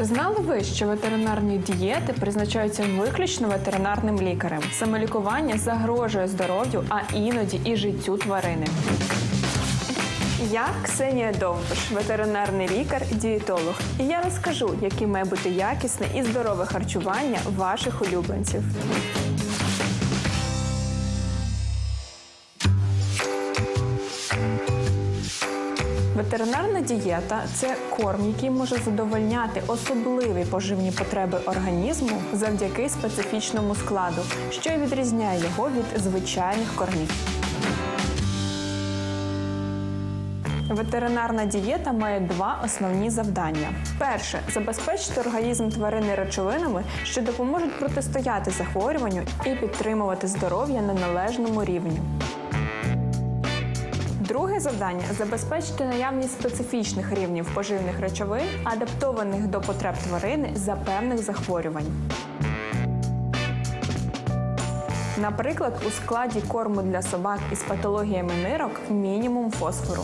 Чи знали ви, що ветеринарні дієти призначаються виключно ветеринарним лікарем? Самолікування загрожує здоров'ю, а іноді і життю тварини. Я Ксенія Довбиш, ветеринарний лікар, дієтолог. І я розкажу, яким має бути якісне і здорове харчування ваших улюбленців. Ветеринарна дієта це корм, який може задовольняти особливі поживні потреби організму завдяки специфічному складу, що й відрізняє його від звичайних кормів. Ветеринарна дієта має два основні завдання: перше забезпечити організм тварини речовинами, що допоможуть протистояти захворюванню і підтримувати здоров'я на належному рівні. Друге завдання забезпечити наявність специфічних рівнів поживних речовин, адаптованих до потреб тварини за певних захворювань. Наприклад, у складі корму для собак із патологіями нирок мінімум фосфору.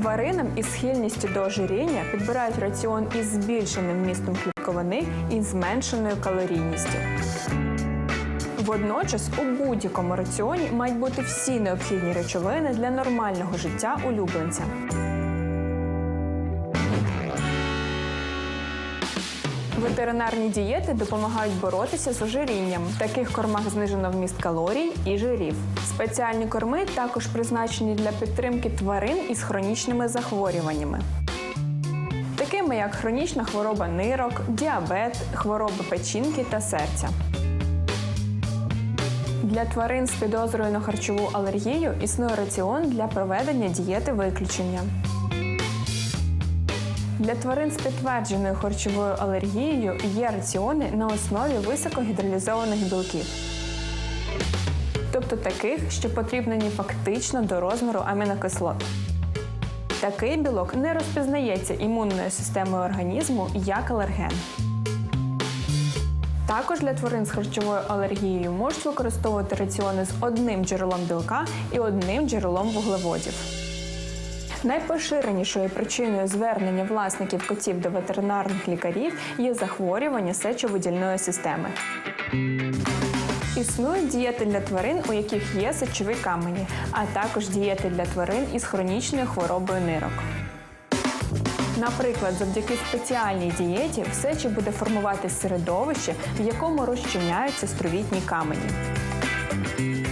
Тваринам із схильністю до ожиріння підбирають раціон із збільшеним містом клітковини і зменшеною калорійністю. Водночас у будь-якому раціоні мають бути всі необхідні речовини для нормального життя улюбленця. Ветеринарні дієти допомагають боротися з ожирінням. В таких кормах знижено вміст калорій і жирів. Спеціальні корми також призначені для підтримки тварин із хронічними захворюваннями. Такими як хронічна хвороба нирок, діабет, хвороби печінки та серця. Для тварин з підозрою на харчову алергію існує раціон для проведення дієти виключення. Для тварин з підтвердженою харчовою алергією є раціони на основі високогідролізованих білків. Тобто таких, що потрібні фактично до розміру амінокислот. Такий білок не розпізнається імунною системою організму як алерген. Також для тварин з харчовою алергією можуть використовувати раціони з одним джерелом білка і одним джерелом вуглеводів. Найпоширенішою причиною звернення власників котів до ветеринарних лікарів є захворювання сечовидільної системи. Існують дієти для тварин, у яких є сечові камені, а також дієти для тварин із хронічною хворобою нирок. Наприклад, завдяки спеціальній дієті в сечі буде формуватись середовище, в якому розчиняються стровітні камені.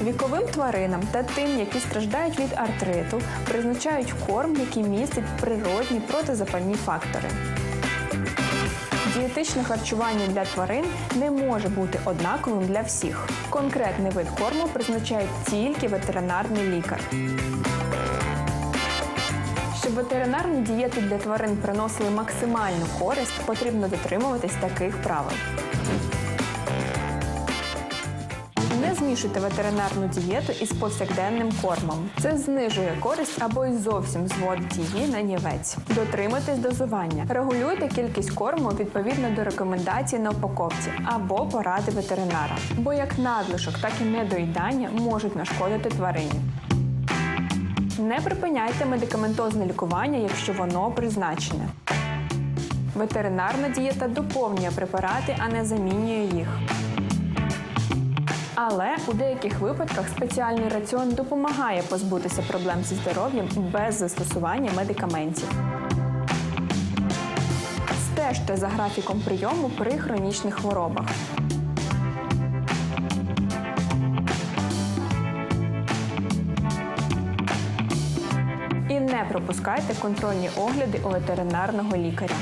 Віковим тваринам та тим, які страждають від артриту, призначають корм, який містить природні протизапальні фактори. Дієтичне харчування для тварин не може бути однаковим для всіх. Конкретний вид корму призначає тільки ветеринарний лікар. Щоб ветеринарні дієти для тварин приносили максимальну користь, потрібно дотримуватись таких правил. Не змішуйте ветеринарну дієту із повсякденним кормом. Це знижує користь або й зовсім зводить її на нівець. Дотримуйтесь дозування. Регулюйте кількість корму відповідно до рекомендацій на упаковці або поради ветеринара. Бо як надлишок, так і недоїдання можуть нашкодити тварині. Не припиняйте медикаментозне лікування, якщо воно призначене. Ветеринарна дієта доповнює препарати, а не замінює їх. Але у деяких випадках спеціальний раціон допомагає позбутися проблем зі здоров'ям без застосування медикаментів. Стежте за графіком прийому при хронічних хворобах. І не пропускайте контрольні огляди у ветеринарного лікаря.